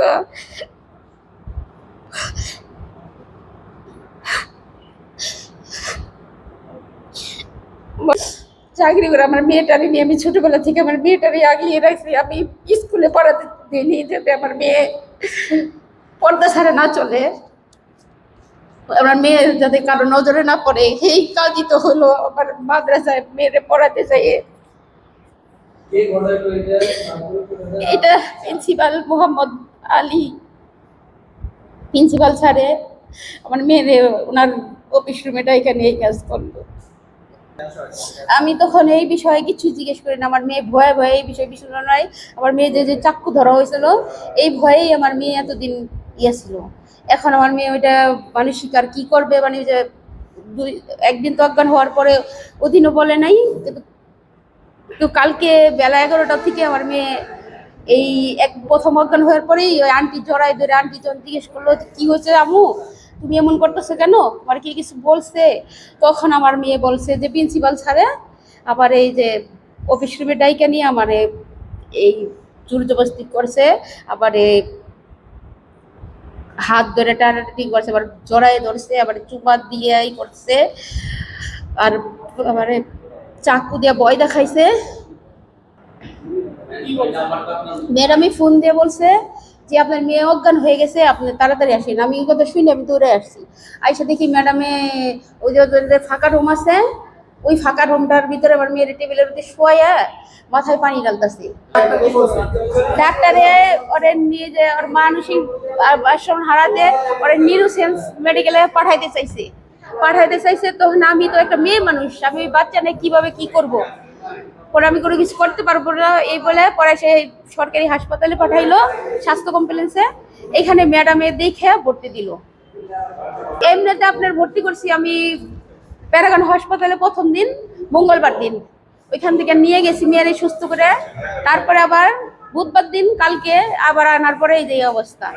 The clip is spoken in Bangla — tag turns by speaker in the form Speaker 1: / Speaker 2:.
Speaker 1: অবস্থা চাকরি করে আমার মেয়েটারে নিয়ে আমি ছোটবেলা থেকে আমার মেয়েটারে আগলিয়ে রাখছি। আমি স্কুলে পড়াতে দিইনি যাতে আমার মেয়ে পর্দা ছাড়া না চলে। আমার মেয়ে যাতে কারও নজরে না পড়ে। সেই কাজই তো হলো আমার মাদ্রাসায় মেয়েরে পড়াতে চাই
Speaker 2: কে ঘটাইলো এটা
Speaker 1: প্রিন্সিপাল মোহাম্মদ আলী। প্রিন্সিপাল স্যারে আমার মেয়েরে ওনার অফিস রুমেটা এখানে এই কাজ করল। আমি তখন এই বিষয়ে কিছু জিজ্ঞেস করি না, আমার মেয়ে ভয়ে ভয়ে এই বিষয়ে বিষয় নয় আমার মেয়ে যে যে চাক্কু ধরা হয়েছিল, এই ভয়েই আমার মেয়ে এতদিন ইয়ে ছিল। এখন আমার মেয়ে ওইটা মানে আর কি করবে? মানে যে দুই, একদিন তো অজ্ঞান হওয়ার পরে ওদিনও বলে নাই তো কালকে বেলা এগারোটা থেকে আমার মেয়ে এই এক প্রথম অজ্ঞান হওয়ার পরেই ওই আন্টি জড়াই ধরে আন্টি জন জিজ্ঞেস করল কি হয়েছে আমু তুমি এমন করতেছো কেন? আমার কি কিছু বলছে? তখন আমার মেয়ে বলছে যে, প্রিন্সিপাল স্যারে, আবার এই যে অফিস রুমে ডাইকা নিয়ে আমার এই জবস্তি করছে, আবার হাত ধরে টানাটানি করছে, আবার জড়াই ধরছে, আবার চুপা দিয়ে করছে, আর আবার চাকু দিয়ে বয় দেখাইছে। ম্যাডামই ফোন দিয়ে বলছে যে আপনার মেয়ে অজ্ঞান হয়ে গেছে, আপনি তাড়াতাড়ি আসেন। আমি এই কথা শুনে আমি দৌড়ে আসছি। আইসা দেখি ম্যাডামে ওই যে ফাঁকা রুম আছে, ওই ফাঁকা রুমটার ভিতরে আমার মেয়ের টেবিলের মধ্যে শোয়া মাথায় পানি ডালতেছে ডাক্তারে ওরে নিয়ে যে ওর মানসিক হারাতে ওরে নিরু সেন্স মেডিকেলে পাঠাইতে চাইছে। পাঠাইতে চাইছে, তখন আমি তো একটা মেয়ে মানুষ, আমি ওই বাচ্চা নিয়ে কীভাবে কি করব? পরে আমি কোনো কিছু করতে পারব না, এই বলে পরে সে সরকারি হাসপাতালে পাঠাইলো, স্বাস্থ্য কমপ্লেন্সে এখানে ম্যাডামে দেখে ভর্তি দিল। এমনিতে আপনার ভর্তি করছি আমি প্যারাগন হাসপাতালে প্রথম দিন, মঙ্গলবার দিন। ওইখান থেকে নিয়ে গেছি মেয়েরে সুস্থ করে। তারপরে আবার বুধবার দিন, কালকে আবার আনার পরে এই যে অবস্থা।